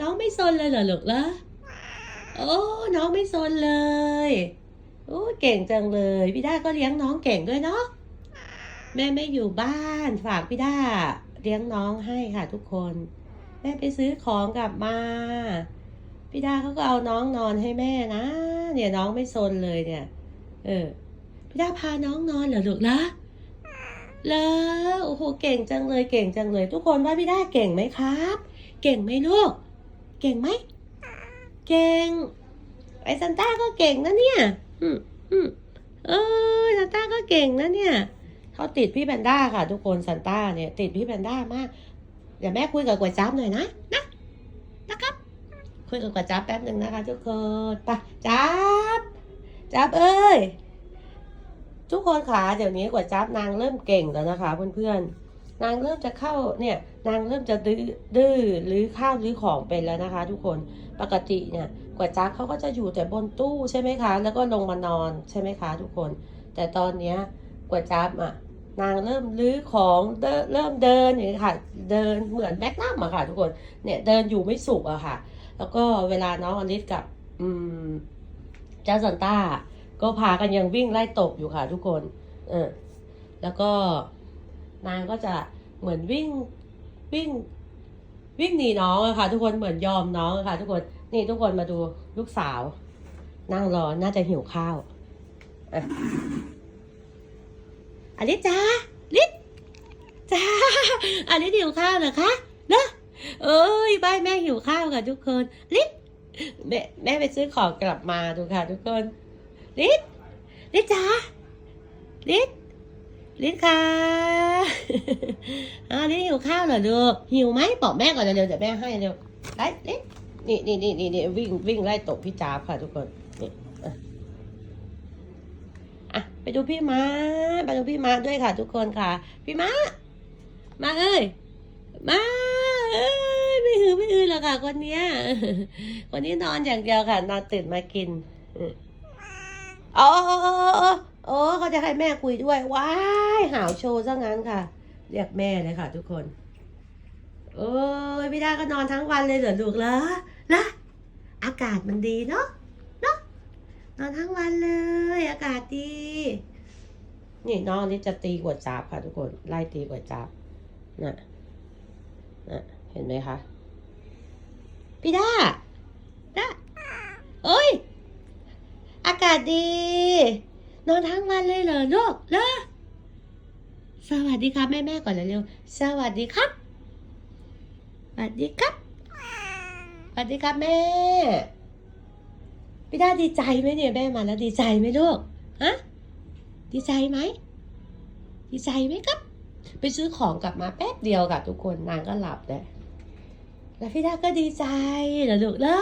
น้องไม่ซนเลยเหรอลูกเหรอโอ้น้องไม่ซนเลยโอ้เก่งจังเลยพี่ด้าก็เลี้ยงน้องเก่งด้วยเนาะแม่ไม่อยู่บ้านฝากพี่ด้าเลี้ยงน้องให้ค่ะทุกคน แม่ไปซื้อของกลับมาพี่ด้าเขาก็เอาน้องนอนให้แม่นะ เนี่ยน้องไม่ซนเลยเนี่ย เออพี่ด้าพาน้องนอนเหรอลูกละแล้วโอ้โหเก่งจังเลยเก่งจังเลย ทุกคนว่าพี่ด้าเก่งไหมครับ เก่งไหมลูก เก่งไหม เก่ง ไอ้ซันต้าก็เก่งนะเนี่ยอืมอืมเออซันต้าก็เก่งนะเนี่ยเขาติดพี่แพนด้าค่ะ ทุกคนซันต้าเนี่ย ติดพี่แพนด้ามาก เดี๋ยวแม่คุยกับก๋วยจั๊บหน่อยนะนะนะครับ คุยกับก๋วยจั๊บแป๊บหนึ่งนะคะ ทุกคนไปจั๊บจั๊บเอ้ยทุกคนขาเดี๋ยวนี้ก๋วยจั๊บนางเริ่มเก่งแล้วนะคะ เพื่อนๆ นางเริ่มจะเข้าเนี่ยนางเริ่มจะดื้อดื้อหรือข้าวหรือของเป็นแล้วนะคะ ทุกคนปกติเนี่ยก๋วยจั๊บเขาก็จะอยู่แต่บนตู้ใช่ไหมคะ แล้วก็ลงมานอนใช่ไหมคะทุกคน แต่ตอนเนี้ยก๋วยจั๊บอะนางเริ่มลื้อของเดเริ่มเดินอย่างนี้ค่ะ เดินเหมือนแบกนัมอะค่ะ ทุกคนเนี่ยเดินอยู่ไม่สุขอะค่ะ แล้วก็เวลาน้องอลิสกับอืมเจ้าซันต้าก็พากันยังวิ่งไล่ตบอยู่ค่ะ ทุกคน เออแล้วก็ นางก็จะเหมือนวิ่งวิ่งวิ่งหนีน้องอะค่ะ ทุกคนเหมือนยอมน้องอะค่ะ ทุกคนนี่ทุกคนมาดูลูกสาว นั่งรอน่าจะหิวข้าวอะอลิจ้าลิสจ้าอลิหิวข้าวเหรอคะเนอะเอ้ยบ้านแม่หิวข้าวค่ะทุกคนลิสแม่แม่ไปซื้อของกลับมาดูค่ะ ทุกคนลิสลิสจ้าลิส ลิสค่ะอาลิสหิวข้าวเหรอลูกหิวไหมบอกแม่ก่อนเร็วเดี๋ยวแม่ให้เร็วไล่ลิสนี่นี่นี่นี่นี่วิ่งวิ่งไล่ตบพี่จ้าค่ะทุกคนนี่อะไปดูพี่ม้าไปดูพี่ม้าด้วยค่ะ ทุกคนค่ะ พี่ม้ามาเอ้ยมาเอ้ยไม่หือไม่อือหรอกค่ะ คนเนี้ยคนนี้นอนอย่างเดียวค่ะ นอนตื่นมากินเออ อ๋ออ๋ออ๋ออ๋ออ๋อเขาจะให้แม่คุยด้วยว้ายหาวโชว์ซะงั้นค่ะ เรียกแม่เลยค่ะ ทุกคน โอ้ยพี่ดาก็นอนทั้งวันเลยเหรอลูกเหรอละอากาศมันดีเนาะเนาะนอนทั้งวันเลย อากาศดี นี่น้องนี่จะตีกวดจับค่ะ ทุกคนไล่ตีกวดจับน่ะน่ะเห็นไหมคะพี่ดาดาโอ้ย อากาศดี นอนทั้งวันเลยเหรอลูกเหรอสวัสดีครับแม่แม่ก่อนเร็วๆสวัสดีครับ สวัสดีครับ สวัสดีครับแม่พี่ดาดีใจไหมเนี่ยแม่มาแล้วดีใจไหมลูกฮะดีใจไหมดีใจไหมครับ ไปซื้อของกลับมาแป๊บเดียวกับทุกคนนางก็หลับเลยแล้วพี่ดาก็ดีใจเหรอลูกเหรอ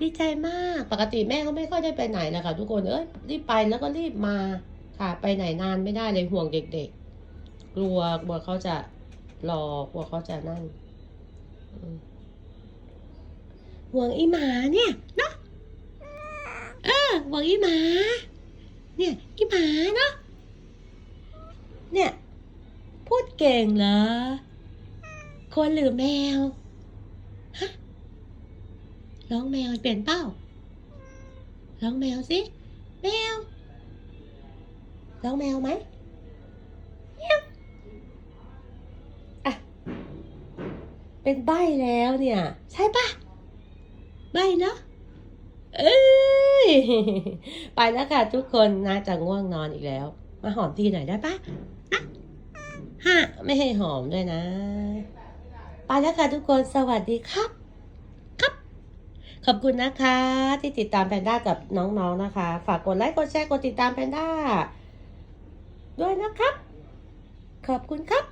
ดีใจมาก ปกติแม่ก็ไม่ค่อยได้ไปไหนนะคะทุกคนเอ้ยรีบไปแล้วก็รีบมาค่ะ ไปไหนนานไม่ได้เลยห่วงเด็กๆ กลัวกลัวเขาจะรอกลัวเขาจะนั่นห่วงอีหมาเนี่ยเนาะเออห่วงอีหมา เนี่ยอีหมาเนาะเนี่ย พูดเก่งเหรอคนหรือแมว ร้องแมวเปลี่ยนเป้าร้องแมวสิแมวร้องแมวไหมเมียวอะเป็นใบแล้วเนี่ย ใช่ปะใบเนาะเอ้ยไปแล้วค่ะทุกคนน่าจะง่วงนอนอีกแล้ว มาหอมทีหน่อยได้ปะฮะไม่ให้หอมด้วยนะ ไปแล้วค่ะทุกคนสวัสดีครับ ขอบคุณนะคะ ที่ติดตามแพนด้ากับน้องๆนะคะ ฝากกดไลค์กดแชร์กดติดตามแพนด้าด้วยนะครับ ขอบคุณครับ